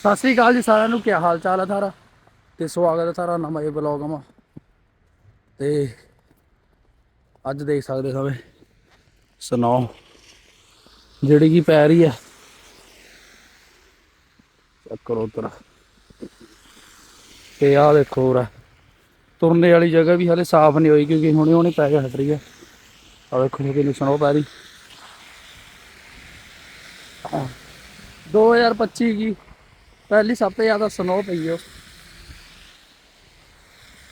ਸਤਿ ਸ੍ਰੀ ਅਕਾਲ ਜੀ ਸਾਰਿਆਂ ਨੂੰ, ਕੀ ਹਾਲ ਚਾਲ ਹੈ ਸਾਰਾ ਤੇ ਸਵਾਗਤ ਹੈ ਸਾਰਾ ਨਵਾਂ ਇਹ ਮਾ ਤੇ ਅੱਜ ਦੇਖ ਸਕਦੇ ਹੋ ਸਨੋ ਜਿਹੜੀ ਕੀ ਪੈ ਰਹੀ ਹੈ ਚੈੱਕ ਕਰੋ ਉਧਰ। ਤੇ ਆਹ ਦੇਖੋ ਉਰਾ, ਤੁਰਨੇ ਵਾਲੀ ਜਗ੍ਹਾ ਵੀ ਹਲੇ ਸਾਫ਼ ਨਹੀਂ ਹੋਈ ਕਿਉਂਕਿ ਹੁਣੇ ਹੁਣੇ ਪੈ ਗਿਆ ਹਟ ਰਹੀ ਹੈ ਆਹ ਦੇਖੋ ਕਿੰਨੀ ਸਨੋ ਪੈ ਰਹੀ। 2025 ਕੀ ਪਹਿਲੀ ਸਭ ਤੋਂ ਜ਼ਿਆਦਾ ਸਨੋ ਪਈ ਹੈ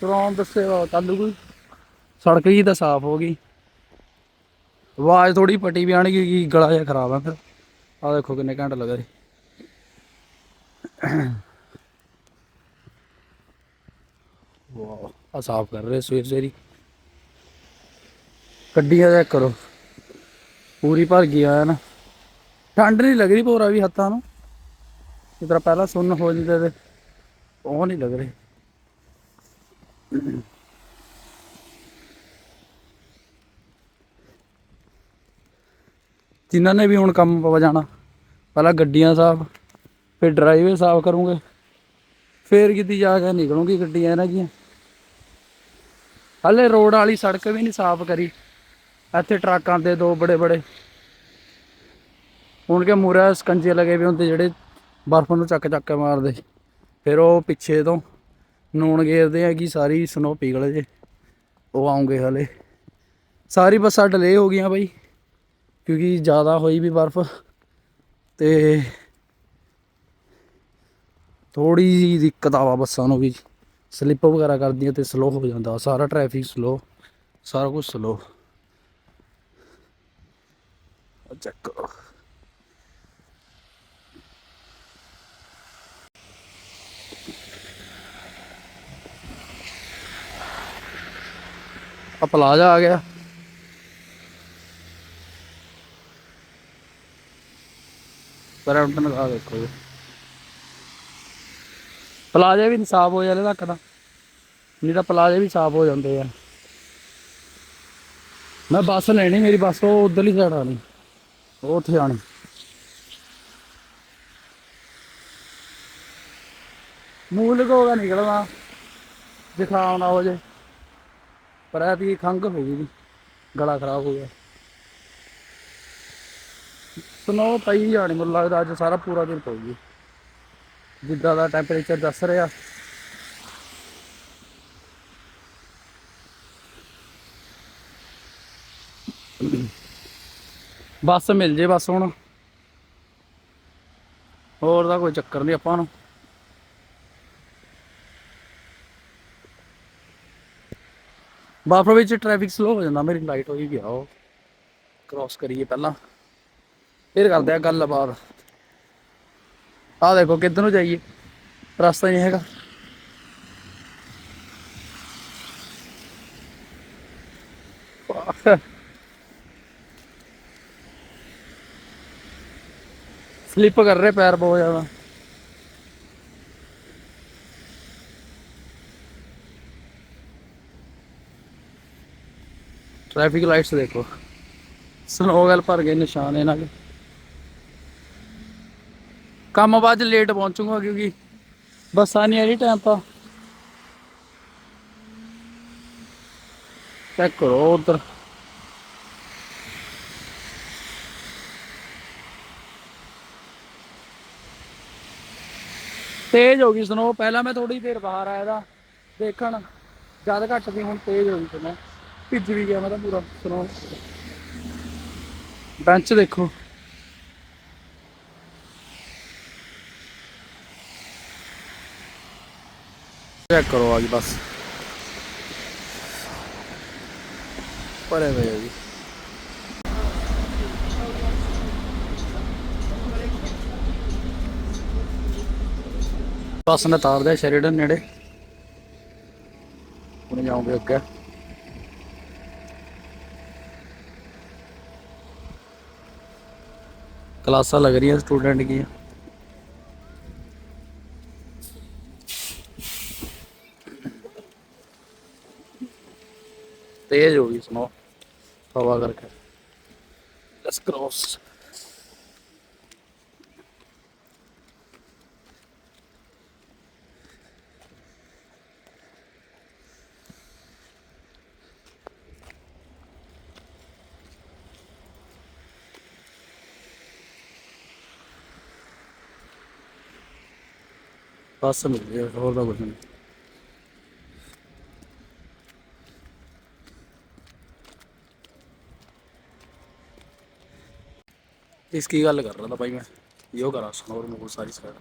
ਤਰੋਂ ਦੱਸੇ ਕੱਲ ਕੋਈ। ਸੜਕ ਹੀ ਤਾਂ ਸਾਫ਼ ਹੋ ਗਈ। ਆਵਾਜ਼ ਥੋੜੀ ਪੱਟੀ ਵੀ ਆਣੀ ਕਿ ਗਲਾ ਜਿਹਾ ਖਰਾਬ ਆ ਫਿਰ। ਆਹ ਦੇਖੋ ਕਿੰਨੇ ਘੰਟੇ ਲੱਗ ਰਹੇ ਵਾਹ ਆ ਸਾਫ਼ ਕਰ ਰਹੇ ਸਵੇਰ ਸਵੇਰੀ। ਗੱਡੀਆਂ ਚੈੱਕ ਕਰੋ। ਪੂਰੀ ਭਰ ਗਈ ਆ ਨਾ। ਠੰਡ ਨਹੀਂ ਲੱਗ ਰਹੀ ਪੂਰਾ ਵੀ ਹੱਥਾਂ ਨੂੰ। ਜਿਸ ਤਰ੍ਹਾਂ ਪਹਿਲਾਂ ਸੁੰਨ ਹੋ ਜਾਂਦੇ ਤੇ ਉਹ ਨਹੀਂ ਲੱਗ ਰਹੇ। ਜਿਨ੍ਹਾਂ ਨੇ ਵੀ ਹੁਣ ਕੰਮ ਪਵਾ ਜਾਣਾ, ਪਹਿਲਾਂ ਗੱਡੀਆਂ ਸਾਫ਼, ਫਿਰ ਡਰਾਈਵੇ ਸਾਫ਼ ਕਰੂੰਗੇ, ਫੇਰ ਕਿਤੇ ਜਾ ਕੇ ਨਿਕਲੂਗੀ ਗੱਡੀਆਂ ਇਹਨਾਂ ਦੀਆਂ। ਹਲੇ ਰੋਡ ਵਾਲੀ ਸੜਕ ਵੀ ਨਹੀਂ ਸਾਫ਼ ਕਰੀ, ਇੱਥੇ ਟਰੱਕਾਂ ਦੇ ਦੋ ਬੜੇ ਬੜੇ ਹੁਣ ਕੇ ਮੂਰਾ ਸਕੰਜੇ ਲਗੇ ਵੀ ਹੁੰਦੇ ਜਿਹੜੇ ਬਰਫ਼ ਨੂੰ ਚੱਕ ਚੱਕ ਕੇ ਮਾਰਦੇ ਫਿਰ ਉਹ ਪਿੱਛੇ ਤੋਂ ਨੂਣ ਗੇਰਦੇ ਆ ਕਿ ਸਾਰੀ ਸਨੋ ਪਿਘਲ ਜੇ। ਉਹ ਆਉਂਗੇ ਹਲੇ। ਸਾਰੀ ਬੱਸਾਂ ਡਿਲੇ ਹੋ ਗਈਆਂ ਬਾਈ, ਕਿਉਂਕਿ ਜ਼ਿਆਦਾ ਹੋਈ ਵੀ ਬਰਫ਼ ਤੇ ਥੋੜੀ ਜਿਹੀ ਦਿੱਕਤ ਆਵਾ ਬੱਸਾਂ ਨੂੰ ਵੀ। ਸਲਿੱਪ ਵਗੈਰਾ ਕਰਦੀਆਂ ਤੇ ਸਲੋ ਹੋ ਜਾਂਦਾ। ਸਾਰਾ ਟ੍ਰੈਫਿਕ ਸਲੋ ਸਾਰਾ ਕੁਝ ਸਲੋ ਚੈੱਕ ਕਰੋ। ਆ ਪਲਾਜ਼ਾ ਆ ਗਿਆ। ਪਰਮਟਨ ਲਗਾ ਦੇਖੋ ਜੀ। ਪਲਾਜ਼ੇ ਵੀ ਸਾਫ਼ ਹੋ ਜਾਂਦੇ ਤੱਕ ਤਾਂ ਨਹੀਂ ਤਾਂ ਪਲਾਜ਼ੇ ਵੀ ਸਾਫ਼ ਹੋ ਜਾਂਦੇ ਆ। ਮੈਂ ਬੱਸ ਲੈਣੀ, ਮੇਰੀ ਬੱਸ ਉਹ ਉਧਰਲੀ ਸਾਈਡ ਆਣੀ ਉਹ ਉੱਥੇ ਆਣੀ ਮੂੰਹ ਲਗੋਗਾ ਨਿਕਲਣਾ। ਦਿਖਾਉਣਾ ਹੋ ਜੇ। ਪਰ ਇਹ ਵੀ ਖੰਗ ਹੋ ਗਈ ਜੀ, ਗਲਾ ਖਰਾਬ ਹੋ ਗਿਆ। ਸਨੋ ਪਈ ਜਾਣੀ ਮੈਨੂੰ ਲੱਗਦਾ ਅੱਜ ਸਾਰਾ ਪੂਰਾ ਦਿਨ ਪਊਗੀ ਜਿੱਦਾਂ ਦਾ ਟੈਂਪਰੇਚਰ ਦੱਸ ਰਿਹਾ। ਬੱਸ ਮਿਲ ਜੇ ਬਸ ਹੁਣ। ਹੋਰ ਦਾ ਕੋਈ ਚੱਕਰ ਨਹੀਂ ਆਪਾਂ ਨੂੰ। ਬਾਫਰ ਵਿੱਚ ਟ੍ਰੈਫਿਕ ਸਲੋ ਹੋ ਜਾਂਦਾ, ਮੇਰੀ ਲਾਈਟ ਹੋਈ ਗਿਆ ਉਹ। ਕ੍ਰਾਸ ਕਰੀਏ ਪਹਿਲਾਂ। ਫਿਰ ਕਰਦੇ ਆ ਗੱਲਬਾਤ। ਆਹ ਦੇਖੋ, ਕਿੱਧਰ ਨੂੰ ਜਾਈਏ? ਰਸਤਾ ਨਹੀਂ ਹੈਗਾ। ਸਲਿੱਪ ਕਰ ਰਹੇ ਪੈਰ ਬਹੁਤ ਜ਼ਿਆਦਾ। ਟ੍ਰੈਫਿਕ ਲਾਈਟਸ ਦੇਖੋ। ਸਨੋ ਗੱਲ ਭਰ ਗਏ ਨਿਸ਼ਾਨ ਇਹਨਾਂ ਦੇ। ਕੰਮ ਬਾਅਦ ਲੇਟ ਪਹੁੰਚੂਗਾ ਕਿਉਂਕਿ ਬੱਸਾਂ ਨਹੀਂ ਆ ਰਹੀ ਟਾਈਮ ਪਾ ਚੈੱਕ ਕਰੋ ਉਧਰ। ਤੇਜ਼ ਹੋ ਗਈ ਸਨੋ ਪਹਿਲਾਂ ਮੈਂ ਥੋੜੀ ਦੇਰ ਬਾਹਰ ਆਇਆ ਦਾ ਦੇਖਣ, ਜਦ ਘੱਟ ਸੀ, ਹੁਣ ਤੇਜ਼ ਹੋ ਗਈ ਸਨੋ ਭਿੱਜ ਵੀ ਗਿਆ ਮੈਂ ਤਾਂ ਪੂਰਾ ਸਨੋ ਬੈਂਚ ਦੇਖੋ। ਚੈੱਕ ਕਰੋ ਆ ਜੀ ਬਸ। ਪਰੇ ਹੋਏ ਆ ਜੀ। ਬੱਸ ਨੇ ਤਾਰ ਦੇ ਸ਼ੈਰੀਡਨ ਨੇੜੇ। ਹੁਣ ਜਾਉਂਗੇ ਅੱਗੇ। क्लासा लग रही स्टूडेंट की। तेज होगी सुनो। हवा करके। क्रॉस ਬਸ ਮਿਲਦੀ ਹੈ ਹੋਰ ਦਾ ਕੁਝ ਨਹੀਂ ਇਸ ਕੀ ਗੱਲ ਕਰ ਰਹਾ ਤਾਂ ਭਾਈ ਮੈਂ? ਇਹੋ ਕਰਾ ਸਨੋਰ ਮੂਰ ਸਾਰੀ ਸਾਈਡ।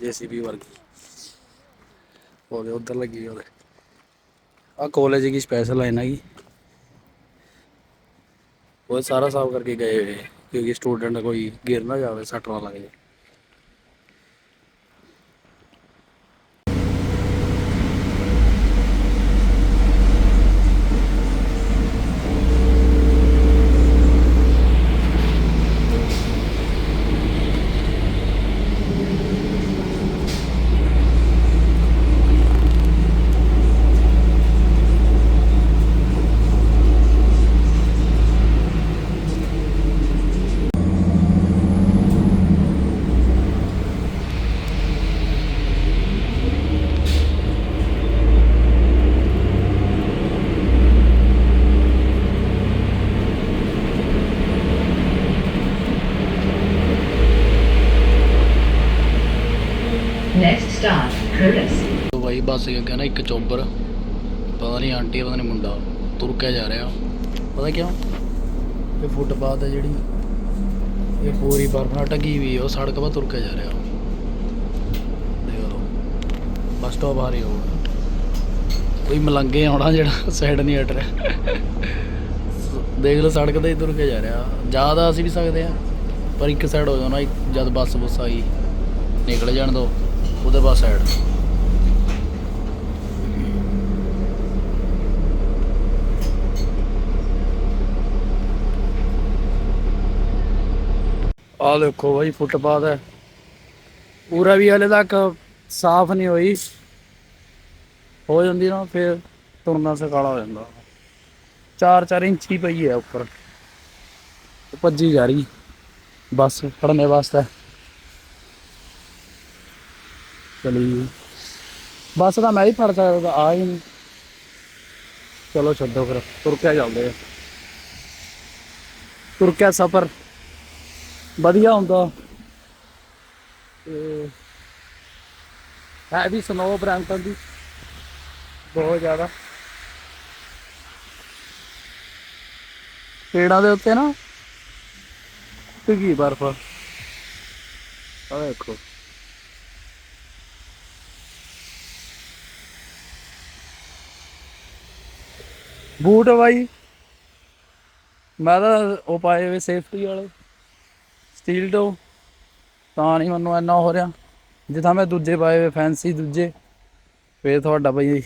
ਜੀਸੀਬੀ ਵਰਗੀ। ਉਹਦੇ ਉੱਧਰ ਲੱਗੀ ਉਹਦੇ। ਆ ਕਾਲਜ ਦੀ ਸਪੈਸ਼ਲ ਲਾਈਨ ਹੈਗੀ ਉਹ ਸਾਰਾ ਸਾਫ਼ ਕਰਕੇ ਗਏ ਹੋਏ, ਕਿਉਂਕਿ ਸਟੂਡੈਂਟ ਕੋਈ ਗਿਰ ਨਾ ਜਾਵੇ, ਸੱਟ ਨਾ ਲੱਗ ਜਾਵੇ। ਸੀਗਾ ਬਾਈ ਨਾ ਇੱਕ ਚੋਬਰ, ਪਤਾ ਨਹੀਂ ਆਂਟੀ ਪਤਾ ਨਹੀਂ ਮੁੰਡਾ, ਤੁਰ ਕੇ ਜਾ ਰਿਹਾ। ਪਤਾ ਕਿਉਂ? ਇਹ ਫੁੱਟਪਾਥ ਹੈ ਜਿਹੜੀ, ਇਹ ਪੂਰੀ ਬਰਫ ਨਾਲ ਢੱਕੀ ਹੋਈ ਉਹ ਸੜਕ 'ਤੇ ਤੁਰ ਕੇ ਜਾ ਰਿਹਾ। ਦੇਖ ਲਓ, ਬੱਸ ਸਟਾਪ ਆ ਰਹੀ ਹੋਊਗਾ। ਕੋਈ ਮਲੰਗੇ ਆਉਣਾ ਜਿਹੜਾ ਸਾਈਡ ਨਹੀਂ ਹਟ ਰਿਹਾ। ਦੇਖ ਲਓ, ਸੜਕ ਤੇ ਹੀ ਤੁਰ ਕੇ ਜਾ ਰਿਹਾ। ਜ਼ਿਆਦਾ ਅਸੀਂ ਵੀ ਸਕਦੇ ਆ ਪਰ ਇੱਕ ਸਾਈਡ ਹੋ ਜਾਣਾ ਜਦ ਬੱਸ ਬੁੱਸ ਆਈ, ਨਿਕਲ ਜਾਣ ਦੋ, ਉਹਦੇ ਬਾਅਦ ਸਾਈਡ ਆ ਦੇਖੋ ਬਾਈ ਫੁੱਟਪਾਥ ਹੈ। ਪੂਰਾ ਵੀ ਹਲੇ ਤੱਕ ਸਾਫ਼ ਨਹੀਂ ਹੋਈ। ਹੋ ਜਾਂਦੀ ਨਾ, ਫਿਰ ਤੁਰਨਾ ਸਕਾਲਾ ਹੋ ਜਾਂਦਾ। 4-4 ਇੰਚ ਹੀ ਪਈ ਹੈ ਉੱਪਰ। ਭੱਜੀ ਜਾ ਰਹੀ। ਬੱਸ ਫੜਨੇ ਵਾਸਤੇ। ਚਲੀ ਬੱਸ ਤਾਂ ਮੈਂ ਹੀ ਫੜ ਸਕਦਾ ਆ ਹੀ ਨਹੀਂ। ਚਲੋ ਛੱਡੋ ਫਿਰ। ਤੁਰ ਕੇ ਚੱਲਦੇ ਆ। ਤੁਰ ਕੇ ਸਫ਼ਰ। ਵਧੀਆ ਹੁੰਦਾ। ਤੇ ਹੈ ਵੀ ਸਨੋ ਬ੍ਰੈਂਟਨ ਦੀ ਬਹੁਤ ਜ਼ਿਆਦਾ। ਪੇੜਾਂ ਦੇ ਉੱਤੇ ਨਾ ਟਿੱਗੀ ਬਰਫ। ਆ ਦੇਖੋ ਬੂਟ ਬਾਈ ਮੈਂ ਤਾਂ ਉਹ ਪਾਏ ਹੋਏ ਸੇਫਟੀ ਵਾਲੇ। ਸਟੀਲ ਟੋ ਤਾਂ ਨਹੀਂ ਮੈਨੂੰ ਇੰਨਾ ਹੋ ਰਿਹਾ। ਜੇ ਤਾਂ ਮੈਂ ਦੂਜੇ ਪਾਏ ਹੋਏ ਫੈਂਸੀ ਦੂਜੇ, ਫੇਰ ਤੁਹਾਡਾ ਬਈ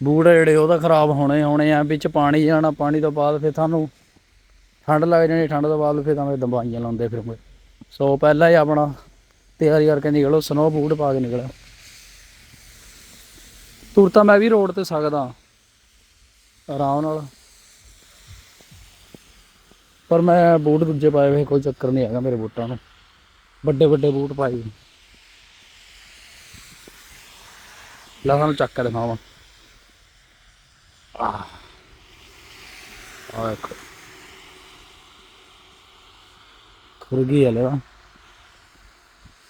ਬੂਟ ਜਿਹੜੇ, ਉਹ ਤਾਂ ਖਰਾਬ ਹੋਣੇ ਹੋਣੇ ਆ। ਵਿੱਚ ਪਾਣੀ ਜਾਣਾ, ਪਾਣੀ ਤੋਂ ਬਾਅਦ ਫਿਰ ਤੁਹਾਨੂੰ ਠੰਡ ਲੱਗ ਜਾਣੀ, ਠੰਡ ਤੋਂ ਬਾਅਦ ਫਿਰ ਤਾਂ ਮੈਂ ਦਵਾਈਆਂ ਲਾਉਂਦੇ ਫਿਰ ਸੋ ਪਹਿਲਾਂ ਹੀ ਆਪਣਾ ਤਿਆਰੀ ਕਰਕੇ ਨਿਕਲੋ, ਸਨੋ ਬੂਟ ਪਾ ਕੇ ਨਿਕਲਿਆ। ਤੁਰ ਤਾਂ ਮੈਂ ਵੀ ਰੋਡ ਤੇ ਸਕਦਾ। ਆਰਾਮ ਨਾਲ। ਪਰ ਮੈਂ ਬੂਟ ਦੂਜੇ ਪਾਏ ਹੋਏ, ਕੋਈ ਚੱਕਰ ਨਹੀਂ ਹੈਗਾ ਮੇਰੇ ਬੂਟਾਂ ਨੂੰ। ਵੱਡੇ ਵੱਡੇ ਬੂਟ ਪਾਏ ਹੋਏ। ਲੈ ਸਾਨੂੰ ਚੱਕ ਕੇ ਦਿਖਾਵਾਂ। ਆਹ। ਆਹ ਦੇਖੋ। ਖੁਰ ਗਈ ਹਲੇ ਤਾਂ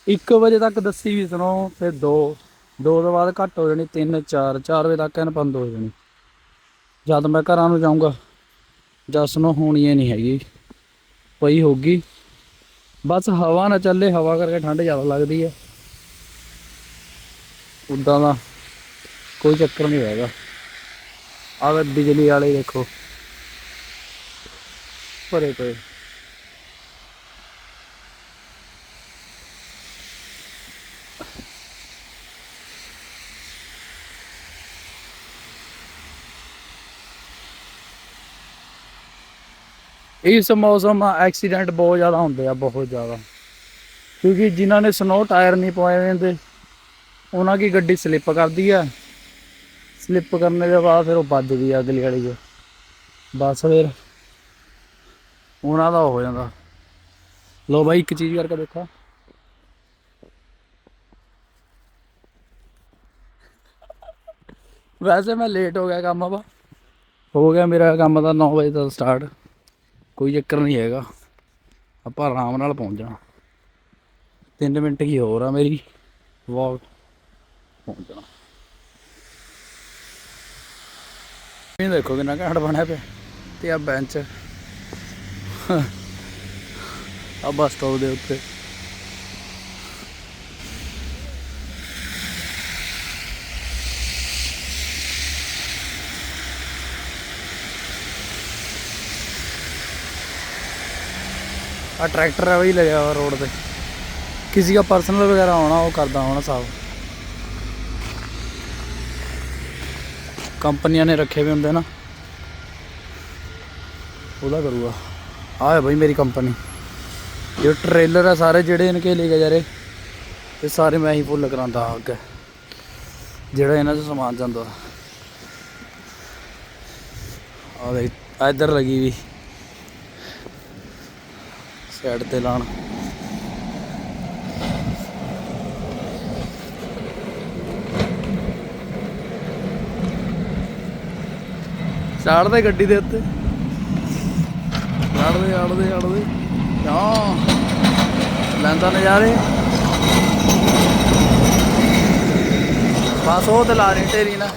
1 ਵਜੇ ਤੱਕ ਦੱਸੀ ਵੀ ਸੁਣੋ ਫਿਰ 2 2 ਤੋਂ ਬਾਅਦ ਘੱਟ ਹੋ ਜਾਣੀ 3 4 4 ਵਜੇ ਤੱਕ ਇਹਨ ਬੰਦ ਹੋ ਜਾਣੀ। ਜਦ ਮੈਂ ਘਰਾਂ ਨੂੰ ਜਾਊਂਗਾ ਜਸ ਨੂੰ ਹੋਣੀ ਹੀ ਨਹੀਂ ਹੈਗੀ। ਪਈ ਹੋਗੀ ਬਸ ਹਵਾ ਨਾ ਚੱਲੇ, ਹਵਾ ਕਰਕੇ ਠੰਡ ਜ਼ਿਆਦਾ ਲੱਗਦੀ ਹੈ ਉਦਾਂ ਦਾ ਕੋਈ ਚੱਕਰ ਨਹੀਂ ਹੈਗਾ। ਆਹ ਬਿਜਲੀ ਵਾਲੇ ਦੇਖੋ। ਭਰੇ ਪਏ। ਇਸ ਮੌਸਮ ਐਕਸੀਡੈਂਟ ਬਹੁਤ ਜ਼ਿਆਦਾ ਹੁੰਦੇ ਆ, ਬਹੁਤ ਜ਼ਿਆਦਾ। ਕਿਉਂਕਿ ਜਿਨ੍ਹਾਂ ਨੇ ਸਨੋ ਟਾਇਰ ਨਹੀਂ ਪਵਾਏ ਹੁੰਦੇ, ਉਹਨਾਂ ਦੀ ਗੱਡੀ ਸਲਿੱਪ ਕਰਦੀ ਆ। ਸਲਿੱਪ ਕਰਨ ਦੇ ਬਾਅਦ ਫਿਰ ਉਹ ਵੱਜਦੀ ਆ ਅਗਲੀ ਵਾਲੀ 'ਚ। ਬਸ ਫਿਰ ਉਹਨਾਂ ਦਾ ਹੋ ਜਾਂਦਾ। ਲੋ ਬਾਈ, ਇੱਕ ਚੀਜ਼ ਕਰਕੇ ਦੇਖਾ। ਵੈਸੇ ਮੈਂ ਲੇਟ ਹੋ ਗਿਆ ਕੰਮ ਵਾ। ਹੋ ਗਿਆ ਮੇਰਾ ਕੰਮ ਤਾਂ 9 ਵਜੇ ਦਾ ਸਟਾਰਟ ਕੋਈ ਚੱਕਰ ਨਹੀਂ ਹੈਗਾ। ਆਪਾਂ ਆਰਾਮ ਨਾਲ ਪਹੁੰਚ ਜਾਣਾ। 3 ਮਿੰਟ ਕੀ ਹੋਰ ਆ ਮੇਰੀ ਵਾਕ ਪਹੁੰਚਣਾ ਇਹ ਦੇਖੋ ਕਿੰਨਾ ਘੈਂਟ ਬਣਿਆ ਪਿਆ। ਤੇ ਆ ਬੈਂਚ ਆ ਬੱਸ ਸਟਾਪ ਦੇ ਉੱਤੇ। ਆ ਟਰੈਕਟਰ ਹੈ ਵਈ ਲੱਗਿਆ ਰੋਡ ਤੇ। ਕਿਸੇ ਦਾ ਪਰਸਨਲ ਵਗੈਰਾ ਆਉਣਾ, ਉਹ ਕਰਦਾ ਹੋਣਾ ਸਾਫ਼ ਕੰਪਨੀਆਂ ਨੇ ਰੱਖੇ ਵੀ ਹੁੰਦੇ ਨਾ। ਉਹਦਾ ਕਰੂਗਾ। ਆ ਹੈ ਭਾਈ ਮੇਰੀ ਕੰਪਨੀ। ਜੋ ਟ੍ਰੇਲਰ ਆ ਸਾਰੇ, ਜਿਹੜੇ ਇਨਕੇ ਲੈ ਕੇ ਜਾ ਰਹੇ ਇਹ ਸਾਰੇ ਮੈਂ ਹੀ ਫੁੱਲ ਕਰਾਂਦਾ ਅੱਗੇ। ਜਿਹੜਾ ਇਹਨਾਂ ਤੋਂ ਸਮਾਨ ਜਾਂਦਾ। ਆ ਦੇ ਇੱਧਰ ਲੱਗੀ ਵੀ। ਸਾਈਡ ਤੇ ਲਾਣ। ਚਾੜਦੇ ਗੱਡੀ ਦੇ ਉੱਤੇ। ਚੜਦੇ ਚਾੜਦੇ ਚਾੜਦੇ ਹਾਂ। ਲੈਂਦਾ ਨਜ਼ਾਰੇ। ਬਸ ਉਹ ਤੇ ਲਾ ਰਹੀ ਢੇਰੀ ਨਾ।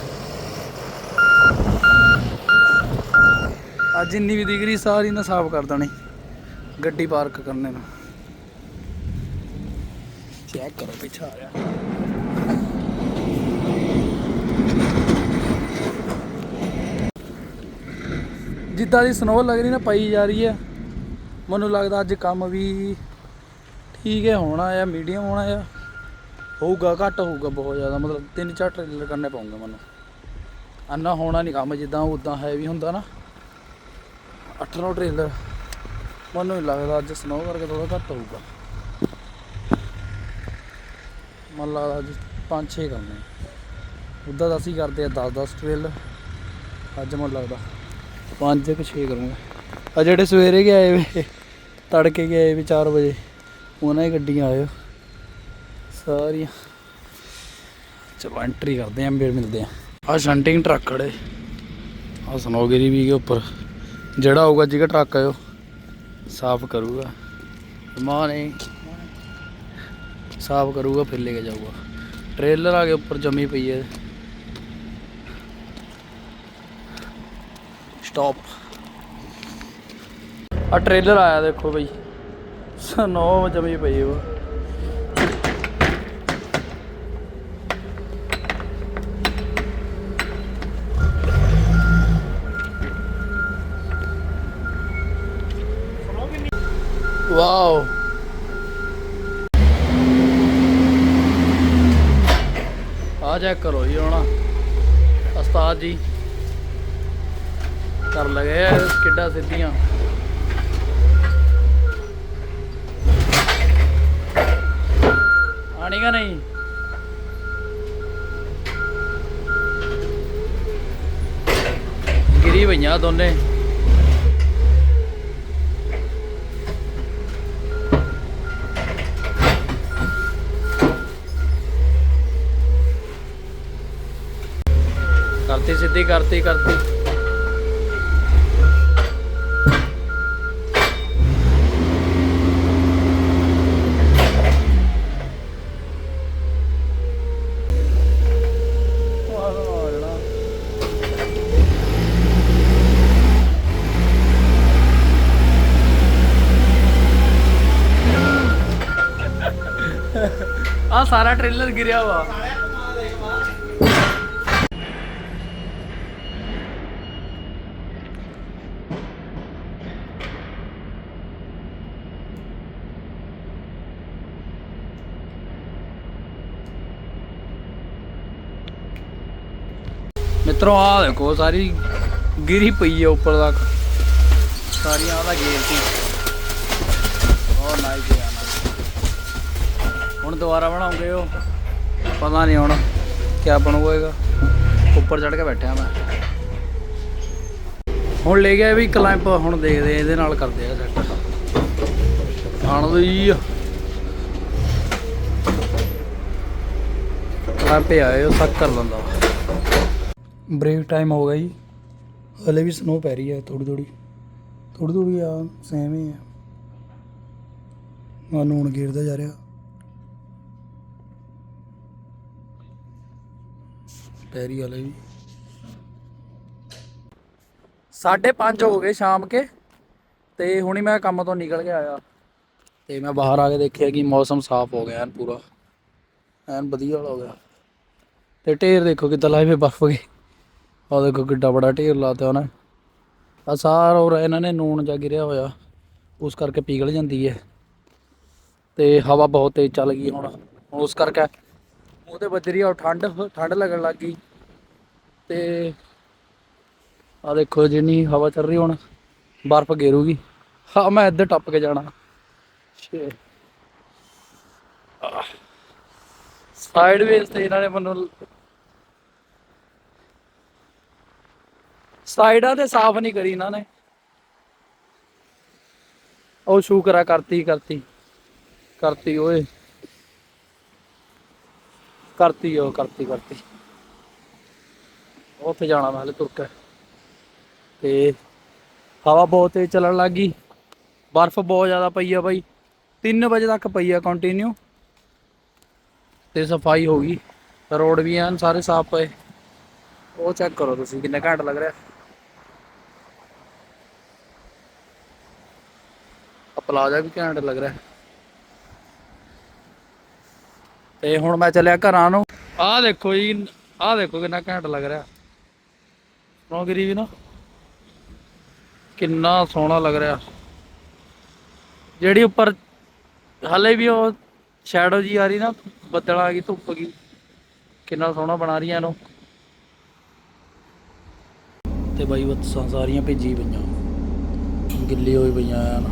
ਅੱਜ ਜਿੰਨੀ ਵੀ ਦਿਗਰੀ ਸਾਰੀ ਨਾ ਸਾਫ਼ ਕਰ ਦੇਣੀ। ਗੱਡੀ ਪਾਰਕ ਕਰਨੇ ਨੂੰ। ਚੈੱਕ ਕਰੋ ਪਿੱਛੇ ਆ ਰਿਹਾ। ਜਿੱਦਾਂ ਦੀ ਸਨੋ ਲੱਗ ਰਹੀ ਨਾ ਪਈ ਜਾ ਰਹੀ ਹੈ। ਮੈਨੂੰ ਲੱਗਦਾ ਅੱਜ ਕੰਮ ਵੀ ਠੀਕ ਹੈ, ਹੋਣਾ ਆ ਮੀਡੀਅਮ ਹੋਣਾ ਆ। ਹੋਊਗਾ, ਘੱਟ ਹੋਊਗਾ ਬਹੁਤ ਜ਼ਿਆਦਾ। ਮਤਲਬ ਤਿੰਨ ਚਾਰ ਟ੍ਰੇਲਰ ਕਰਨੇ ਪਊਗੇ ਮੈਨੂੰ। ਅੰਨਾ ਹੋਣਾ ਨਹੀਂ ਕੰਮ ਜਿੱਦਾਂ ਉਦਾਂ ਹੈ ਵੀ ਹੁੰਦਾ ਨਾ। ਅੱਠ ਨੌ ਟ੍ਰੇਲਰ ਮੈਨੂੰ ਨਹੀਂ ਲੱਗਦਾ ਅੱਜ ਸਨੋ ਕਰਕੇ ਥੋੜਾ ਘੱਟ ਹੋਊਗਾ। ਮੈਨੂੰ ਲੱਗਦਾ ਅੱਜ ਪੰਜ ਛੇ ਕਰਨੇ ਉੱਦਾਂ ਤਾਂ ਅਸੀਂ ਕਰਦੇ ਆ 10 10 ਟ੍ਰੇਲਰ ਅੱਜ ਮੈਨੂੰ ਲੱਗਦਾ ਪੰਜ ਕਿ 6 ਕਰੂੰਗਾ। ਆ ਜਿਹੜੇ ਸਵੇਰੇ ਗਏ ਆਏ ਵੇ, ਤੜਕੇ ਗਏ ਵੀ 4 ਵਜੇ, ਉਹਨਾਂ ਦੀ ਗੱਡੀਆਂ ਆਇਓ। ਸਾਰੀਆਂ ਚਲੋ ਐਂਟਰੀ ਕਰਦੇ ਆਂ, ਫਿਰ ਮਿਲਦੇ ਆਂ। ਆ ਸ਼ੰਟਿੰਗ ਟਰੱਕ ਖੜੇ। ਆ ਸਨੋਗਰੀ ਵੀ ਕੇ ਉੱਪਰ। ਜਿਹੜਾ ਹੋਊਗਾ ਜਿਗਾ ਟਰੱਕ ਆਇਓ। ਸਾਫ਼ ਕਰੂਗਾ ਮਾਂ ਨੇ ਸਾਫ਼ ਕਰੂਗਾ ਫਿਰ ਲੈ ਕੇ ਜਾਊਗਾ ਟ੍ਰੇਲਰ ਆ ਕੇ ਉੱਪਰ ਜੰਮੀ ਪਈ ਹੈ ਸਟਾਪ ਆ ਟ੍ਰੇਲਰ ਆਇਆ ਦੇਖੋ ਬਈ ਸਨੋ ਜਮੀ ਚੈੱਕ ਕਰੋ ਜੀ ਹੁਣ। ਉਸਤਾਦ ਜੀ ਕਰ ਲਗੇ ਆ, ਕਿੱਡਾ ਸਿੱਧੀਆਂ। ਆਣੀ ਕਾ ਨਹੀਂ? ਗਿਰੀ ਪਈਆਂ ਦੋਨੇ। ਕਰਤੀ ਸਿੱਧੀ ਕਰਤੀ ਕਰਤੀ ਆ ਸਾਰਾ ਟ੍ਰੇਲਰ ਮਿੱਤਰੋ ਆ ਦੇਖੋ, ਸਾਰੀ ਗਿਰੀ ਪਈ ਹੈ ਉੱਪਰ ਤੱਕ। ਸਾਰੀਆਂ ਉਹਦਾ ਗੇਰ ਸੀ ਬਹੁਤ ਨਾਈਸ ਹੈ ਹੁਣ ਦੁਬਾਰਾ ਬਣਾਉਂਗੇ ਉਹ। ਪਤਾ ਨਹੀਂ ਹੁਣ ਕੀ ਬਣੂਗਾ। ਇਹਦਾ ਉੱਪਰ ਚੜ ਕੇ ਬੈਠਿਆ ਮੈਂ। ਹੁਣ ਲੈ ਗਿਆ ਵੀ ਕਲੈਂਪ, ਹੁਣ ਦੇਖਦੇ ਇਹਦੇ ਨਾਲ ਕਰਦੇ ਆ ਸੈੱਟ ਆਣ ਦੋ ਜੀ। ਕਲੈਂਪ ਆਏ, ਉਹ ਸੱਕ ਕਰ ਲੈਂਦਾ। ਬ੍ਰੇਕ ਟਾਈਮ ਹੋ ਗਿਆ ਜੀ। ਹਲੇ ਵੀ ਸਨੋ ਪੈ ਰਹੀ ਹੈ ਥੋੜੀ ਥੋੜੀ ਥੋੜੀ ਥੋੜੀ ਆ ਸੇਮ ਹੀ ਹੈ ਮਾਨੂੰ ਹੁਣ ਗੇਰਦਾ ਜਾ ਰਿਹਾ। ਪੈਰੀ ਹਲੇ ਵੀ। 5:30 ਹੋ ਗਏ ਸ਼ਾਮ ਕੇ, ਤੇ ਹੁਣੀ ਮੈਂ ਕੰਮ ਤੋਂ ਨਿਕਲ ਕੇ ਆਇਆ। ਤੇ ਮੈਂ ਬਾਹਰ ਆ ਕੇ ਦੇਖਿਆ ਕਿ ਮੌਸਮ ਸਾਫ਼ ਹੋ ਗਿਆ ਐਨ ਪੂਰਾ। ਐਨ ਵਧੀਆ ਹੋ ਗਿਆ। ਤੇ ਢੇਰ ਦੇਖੋ ਕਿਦਾਂ ਲਾਏ ਵੇ ਬਰਫ਼ ਗਏ ਆ ਦੇਖੋ ਕਿੱਡਾ ਬੜਾ ਢੇਰ ਲਾਤਾ ਉਹਨੇ। ਆ ਸਾਰਾ ਹੋਰ ਇਹਨਾਂ ਨੇ ਨੂਣ ਜਾ ਗਿਰਿਆ ਹੋਇਆ, ਉਸ ਕਰਕੇ ਪਿਘਲ ਜਾਂਦੀ ਹੈ ਤੇ ਹਵਾ ਬਹੁਤ ਤੇਜ਼ ਚੱਲ ਗਈ ਹੁਣ ਉਸ ਕਰਕੇ ਉਹਦੇ ਵੱਜਰੀ ਆ ਠੰਡ ਠੰਡ ਲੱਗਣ ਲੱਗ ਗਈ। ਤੇ ਆ ਦੇਖੋ ਜਿੰਨੀ ਹਵਾ ਚੱਲ ਰਹੀ ਹੁਣ, ਬਰਫ਼ ਗੇਰੂਗੀ। ਹਾਂ, ਮੈਂ ਇੱਧਰ ਟੱਪ ਕੇ ਜਾਣਾ। ਸ਼ੇ ਸਾਈਡਵੇਜ਼ ਤੇ ਇਹਨਾਂ ਨੇ ਮੈਨੂੰ ਸਾਈਡਾਂ ਤੇ ਸਾਫ਼ ਨਹੀਂ ਕਰੀ ਇਹਨਾਂ ਨੇ। ਉਹ ਸ਼ੂਕਰਾ ਕਰਤੀ ਕਰਤੀ। ਕਰਤੀ ਓਏ। ਕਰਤੀ ਉਹ, ਕਰਤੀ ਕਰਤੀ। ਉੱਥੇ ਜਾਣਾ ਮੈਂ ਹਲੇ ਤੁਰ ਕੇ। ਤੇ ਹਵਾ ਬਹੁਤ ਤੇਜ਼ ਚੱਲਣ ਲੱਗ ਗਈ। ਬਰਫ਼ ਬਹੁਤ ਜ਼ਿਆਦਾ ਪਈ ਆ ਬਾਈ। 3 ਵਜੇ ਤੱਕ ਪਈ ਆ ਕੰਟੀਨਿਊ ਤੇ ਸਫ਼ਾਈ ਹੋ ਗਈ। ਰੋਡ ਵੀ ਐਨ ਸਾਰੇ ਸਾਫ਼ ਪਏ। ਉਹ ਚੈੱਕ ਕਰੋ ਤੁਸੀਂ ਕਿੰਨਾ ਘੰਟ ਲੱਗ ਰਿਹਾ ਪਲਾਜ਼ਾ ਵੀ ਘੈਂਟ ਲੱਗ ਰਿਹਾ। ਤੇ ਹੁਣ ਮੈਂ ਚੱਲਿਆ ਘਰਾਂ ਨੂੰ। ਆਹ ਦੇਖੋ ਜੀ, ਆਹ ਦੇਖੋ ਕਿੰਨਾ ਘੈਂਟ ਲੱਗ ਰਿਹਾ। ਨੌਗਰੀ ਵੀ ਨਾ। ਕਿੰਨਾ ਸੋਹਣਾ ਲੱਗ ਰਿਹਾ। ਜਿਹੜੀ ਉੱਪਰ ਹਲੇ ਵੀ ਉਹ ਸ਼ੈਡੋ ਜੀ ਆ ਰਹੀ ਨਾ, ਬੱਦਲ ਆ ਗਈ, ਧੁੱਪ ਗਈ। ਕਿੰਨਾ ਸੋਹਣਾ ਬਣਾ ਰਹੀਆਂ ਇਹਨੂੰ। ਤੇ ਬਾਈ ਬੱਸਾਂ ਸਾਰੀਆਂ ਭੇਜੀ ਪਈਆਂ। ਗਿੱਲੀ ਹੋਈ ਪਈਆਂ ਨਾ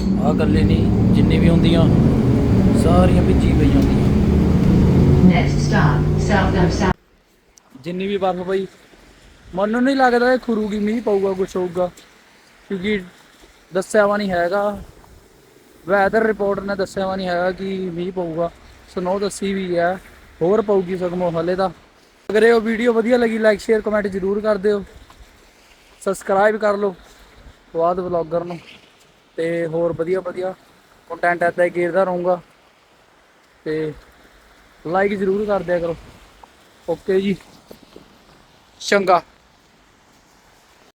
ਆਹ ਗੱਲੇ ਨਹੀਂ ਜਿੰਨੀ ਵੀ ਹੁੰਦੀਆਂ ਸਾਰੀਆਂ ਭੇਜੀ ਪਈਆਂ ਹੁੰਦੀਆਂ। South. ਜਿੰਨੀ ਵੀ ਬਰਫ਼ ਪਈ ਮੈਨੂੰ ਨਹੀਂ ਲੱਗਦਾ ਇਹ ਖੁਰੂਗੀ ਮੀਂਹ ਪਊਗਾ ਕੁਛ ਹੋਊਗਾ। ਕਿਉਂਕਿ ਦੱਸਿਆ ਵਾ ਨਹੀਂ ਹੈਗਾ। ਵੈਦਰ ਰਿਪੋਰਟ ਨੇ ਦੱਸਿਆ ਵਾ ਨਹੀਂ ਹੈਗਾ ਕਿ ਮੀਂਹ ਪਊਗਾ। ਸਨੋ ਦੱਸੀ ਵੀ ਹੈ ਹੋਰ ਪਊਗੀ ਸਗਮੋ ਹਲੇ ਤਾਂ। ਅਗਰ ਇਹ ਵੀਡੀਓ ਵਧੀਆ ਲੱਗੀ ਲਾਈਕ ਸ਼ੇਅਰ ਕਮੈਂਟ ਜ਼ਰੂਰ ਕਰ ਦਿਓ। ਸਬਸਕ੍ਰਾਈਬ ਕਰ ਲਓ। ਬਾਅਦ ਵਲੌਗਰ ਨੂੰ। ਤੇ ਹੋਰ ਵਧੀਆ ਵਧੀਆ ਕੰਟੈਂਟ ਐਦਾਂ ਹੀ ਗੇਰਦਾ ਰਹੂੰਗਾ। ਤੇ ਲਾਈਕ ਜ਼ਰੂਰ ਕਰ ਦਿਆ ਕਰੋ। ਓਕੇ ਜੀ। ਚੰਗਾ।